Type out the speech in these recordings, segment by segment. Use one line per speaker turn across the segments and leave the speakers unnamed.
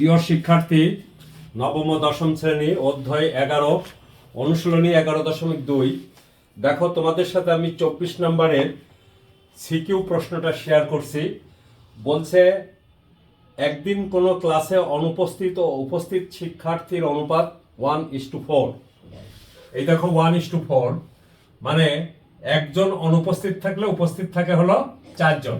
প্রিয় শিক্ষার্থী, নবম দশম শ্রেণি, অধ্যায় এগারো, অনুশীলনী এগারো দশমিক দুই। দেখো, তোমাদের সাথে আমি চব্বিশ নম্বরের সিকিউ প্রশ্নটা শেয়ার করছি। বলছে, একদিন কোনো ক্লাসে অনুপস্থিত ও উপস্থিত শিক্ষার্থীর অনুপাত ওয়ান ইস টু ফোর। এই দেখো, ওয়ান ইস টু ফোর মানে একজন অনুপস্থিত থাকলে উপস্থিত থাকে হলো চারজন।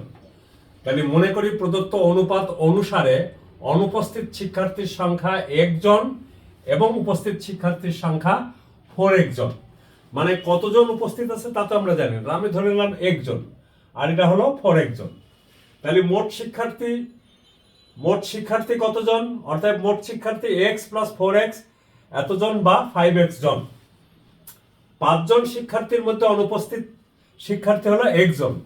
তাহলে মনে করি প্রদত্ত অনুপাত অনুসারে অনুপস্থিত শিক্ষার্থীর সংখ্যা একজন এবং উপস্থিত শিক্ষার্থীর সংখ্যা ফোর একজন। মানে কতজন উপস্থিত আছে তা তো আমরা জানি না। আমি ধরে নিলাম একজন। আর এটা হলো ফোর একজন। তাহলে মোট শিক্ষার্থী মোট শিক্ষার্থী কতজন? অর্থাৎ মোট শিক্ষার্থী এক্স প্লাস ফোর এক্স এতজন বা ফাইভ এক্স জন। পাঁচজন শিক্ষার্থীর মধ্যে অনুপস্থিত শিক্ষার্থী হলো একজন।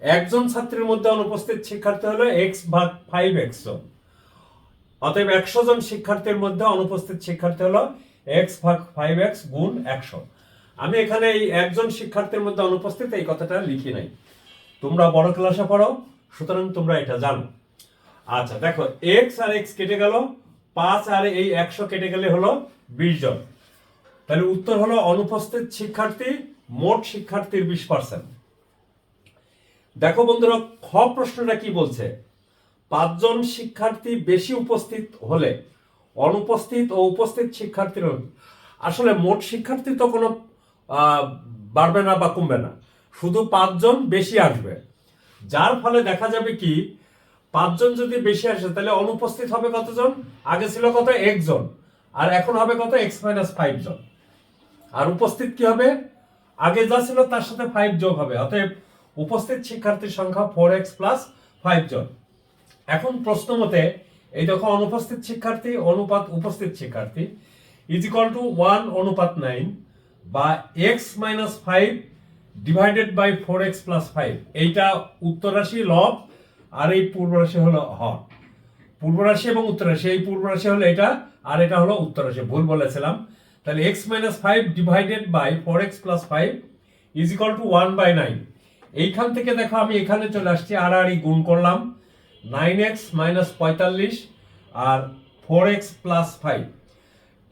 একজন ছাত্রীর মধ্যে অনুপস্থিত শিক্ষার্থী হলো এক্স ভাগ ফাইভ এক্স জন। অতএব একশো জন শিক্ষার্থীর মধ্যে অনুপস্থিত শিক্ষার্থী হলো এক্স ফাইভ এক্স গুণ একশো। আমি এখানে এই একজন শিক্ষার্থীর মধ্যে অনুপস্থিত, এই কথাটা লিখি নাই। তোমরা বড় ক্লাসে পড়ো, সুতরাং তোমরা এটা জানো। আচ্ছা দেখো এক্স আর এক্স কেটে গেল, পাঁচ আর এই একশো কেটে গেলে হলো বিশ জন। তাহলে উত্তর হলো অনুপস্থিত শিক্ষার্থী মোট শিক্ষার্থীর বিশ পার্সেন্ট দেখো বন্ধুরা, খ প্রশ্নটা কি বলছে? পাঁচজন শিক্ষার্থী বেশি উপস্থিত হলে, অনুপস্থিত ও উপস্থিত শিক্ষার্থীর আসলে মোট শিক্ষার্থী তো কোনো বাড়বে না বা কমবে না। শুধু পাঁচজন বেশি আসবে। যার ফলে দেখা যাবে কি, পাঁচজন যদি বেশি আসে, তাহলে অনুপস্থিত হবে কতজন? আগে ছিল কত? একজন। আর এখন হবে কত? এক্স মাইনাস ফাইভ জন। আর উপস্থিত কি হবে? আগে যা ছিল তার সাথে ফাইভ যোগ হবে। অতএব উপস্থিত শিক্ষার্থীর সংখ্যা ফোর এক্স প্লাস ফাইভ জন। এখন প্রশ্ন মতে, এই দেখো অনুপস্থিত শিক্ষার্থী, অনুপাত উপস্থিত শিক্ষার্থী ইজ ইকাল টু ওয়ান অনুপাত নাইন বা x minus five divided by four x plus five এইটা উত্তর রাশি লব, আর এই পূর্ব রাশি হলো হর। পূর্ব রাশি এবং উত্তর রাশি এই পূর্ব রাশি হলো এটা, আর এটা হলো উত্তর রাশি ভুল বলেছিলাম। তাহলে x minus five divided by four x plus five is equal to one by nine এইখান থেকে দেখো আমি এখানে চলে আসছি, আর আর গুণ করলাম। নাইন এক্স মাইনাস পঁয়তাল্লিশ আর ফোর এক্স প্লাস ফাইভ।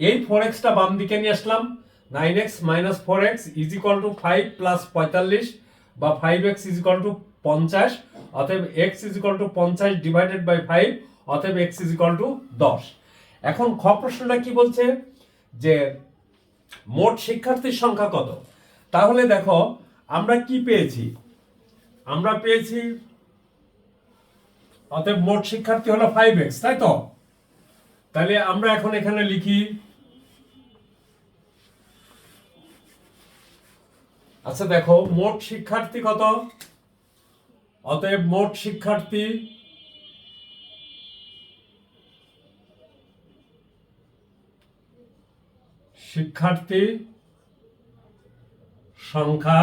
এই ফোর এক্সটা বাম দিকে নিয়ে আসলাম। Nine x minus four x is equal to five plus পঁয়তাল্লিশ বা five x is equal to পঞ্চাশ, অতএব এক্স ইজ ইকাল টু পঞ্চাশ ডিভাইডেড বাই ফাইভ অতএব এক্স ইজ ইকাল টু দশ। এখন খ প্রশ্নটা কি বলছে? যে মোট শিক্ষার্থীর সংখ্যা কত? তাহলে দেখো, আমরা কি পেয়েছি? আমরা পেয়েছি অতএব মোট শিক্ষার্থী হলো ফাইভ এক্স তাই তো? তাহলে আমরা এখন এখানে লিখি। আচ্ছা দেখো, মোট শিক্ষার্থী কত? অতএব মোট শিক্ষার্থী শিক্ষার্থী সংখ্যা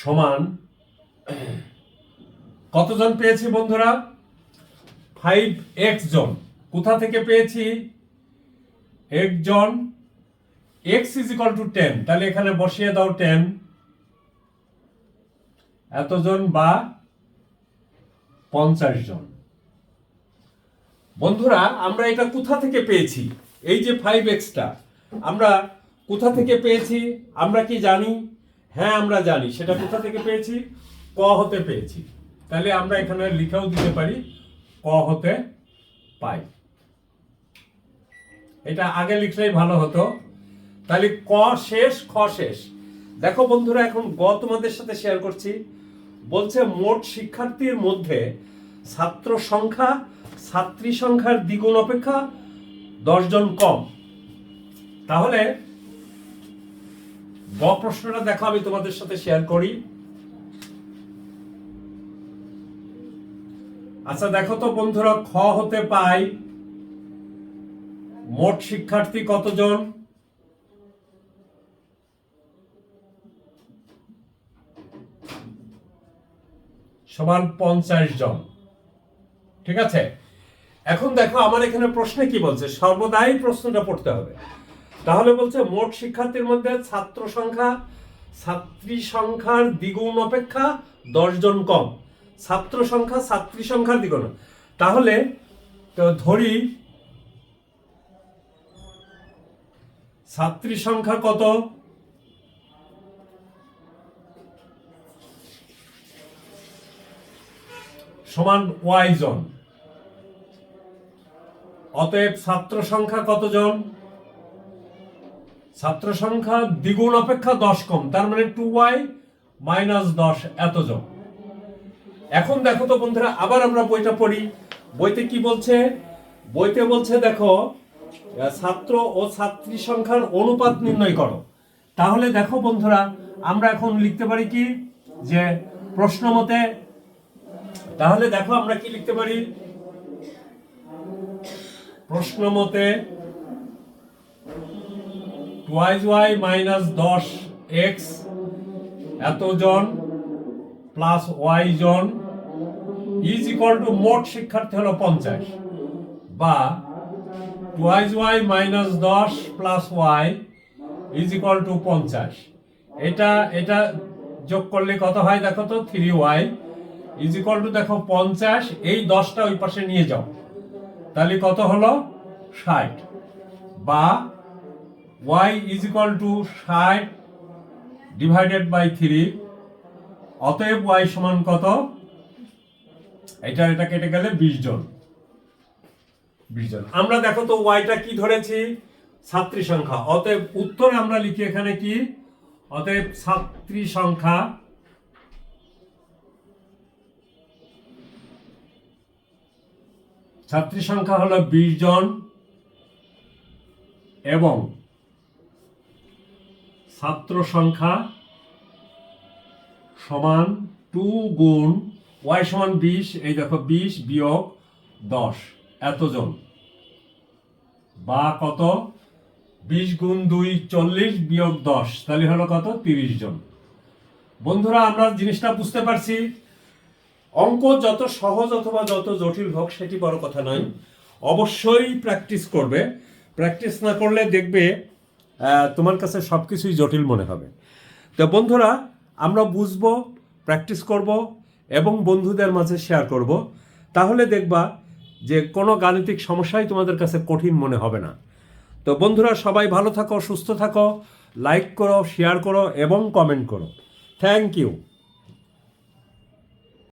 সমান। কতজন পেয়েছি বন্ধুরা? ফাইভ এক্স জন। কোথা থেকে পেয়েছি? একজন x is equal to ten তাহলে এখানে বসিয়ে দাও টেন এতজন বা পঞ্চাশ জন। বন্ধুরা, আমরা এটা কোথা থেকে পেয়েছি? এই যে ফাইভ এক্সটা আমরা কোথা থেকে পেয়েছি? আমরা কি জানি? হ্যাঁ আমরা জানি। সেটা কোথা থেকে পেয়েছি? ক হতে পেয়েছি। তাহলে আমরা এখানে লিখেও দিতে পারি, ক হতে পাই। এটা আগে লিখলেই ভালো হতো। তাহলে ক শেষ, খ শেষ। দেখো বন্ধুরা, এখন গ তোমাদের সাথে শেয়ার করছি। বলছে, মোট শিক্ষার্থীর মধ্যে ছাত্র সংখ্যা, ছাত্রী সংখ্যার দ্বিগুণ অপেক্ষা দশজন কম। তাহলে গ প্রশ্নটা দেখো, আমি তোমাদের সাথে শেয়ার করি। আচ্ছা দেখো তো বন্ধুরা, খ হতে পাই। মোট শিক্ষার্থী কতজন? সমান পঞ্চাশ জন। ঠিক আছে? এখন দেখো, আমার এখানে প্রশ্নে কি বলছে? সর্বদাই প্রশ্নটা পড়তে হবে। তাহলে বলছে মোট শিক্ষার্থীর মধ্যে ছাত্র সংখ্যা, ছাত্রী সংখ্যার দ্বিগুণ অপেক্ষা দশ জন কম। ছাত্র সংখ্যা, ছাত্রী সংখ্যার দ্বিগুণ। তাহলে ধরি, ছাত্রী সংখ্যা কত? সমান ওয়াই জন। অতএব ছাত্র সংখ্যা কতজন? ছাত্র সংখ্যা দ্বিগুণ অপেক্ষা দশ কম, তার মানে টু ওয়াই মাইনাস দশ এত এতজন এখন দেখো তো বন্ধুরা, আবার আমরা বইটা পড়ি। বইতে কি বলছে? বইতে বলছে দেখো ছাত্র ও ছাত্রী সংখ্যার অনুপাত নির্ণয় করো। তাহলে দেখো বন্ধুরা, আমরা এখন লিখতে পারি কি? যে প্রশ্ন মতে, তাহলে দেখো আমরা কি লিখতে পারি? প্রশ্ন মতে টুয়াইজ ওয়াই মাইনাস দশ এক্স এতজন প্লাস ওয়াই জন ইজ ইকুয়াল টু মোট শিক্ষার্থী হলো পঞ্চাশ। বা টুয়াইজ ওয়াই মাইনাস দশ plus y is equal to পঞ্চাশ। এটা এটা যোগ করলে কত হয় দেখো তো? Three y is equal to দেখো পঞ্চাশ, এই দশটা ওই পাশে নিয়ে যাও। তাহলে কত হলো? ষাট। বা ওয়াই ইজ ইকুয়াল টু ষাট ডিভাইডেড বাই থ্রি অতএব ওয়াই সমান কত? এটা এটা কেটে গেলে বিশ জন। বিশ জন। আমরা দেখো তো ওয়াইটা কি ধরেছি? ছাত্রী সংখ্যা। অতএব উত্তরে আমরা লিখি এখানে কি? অতএব ছাত্রী সংখ্যা ছাত্রী সংখ্যা হলো বিশ জন এবং ছাত্র সংখ্যা সমান টু গুণ ওয়াই সমান বিশ, এই দেখো বিশ বিয়োগ দশ, এতজন। বা কত? বিশ গুণ দুই চল্লিশ বিয়োগ দশ, তাহলে হলো কত? তিরিশ জন। বন্ধুরা, আমরা জিনিসটা বুঝতে পারছি। অঙ্ক যত সহজ অথবা যত জটিল হোক, সেটি বড় কথা নয়। অবশ্যই প্র্যাকটিস করবে। প্র্যাকটিস না করলে দেখবে তোমার কাছে সব কিছুই জটিল মনে হবে। তো বন্ধুরা, আমরা বুঝব প্র্যাকটিস করব এবং বন্ধুদের মাঝে শেয়ার করব। তাহলে দেখবা যে কোনো গাণিতিক সমস্যাই তোমাদের কাছে কঠিন মনে হবে না। তো বন্ধুরা, সবাই ভালো থাকো, সুস্থ থাকো লাইক করো শেয়ার করো এবং কমেন্ট করো। Thank you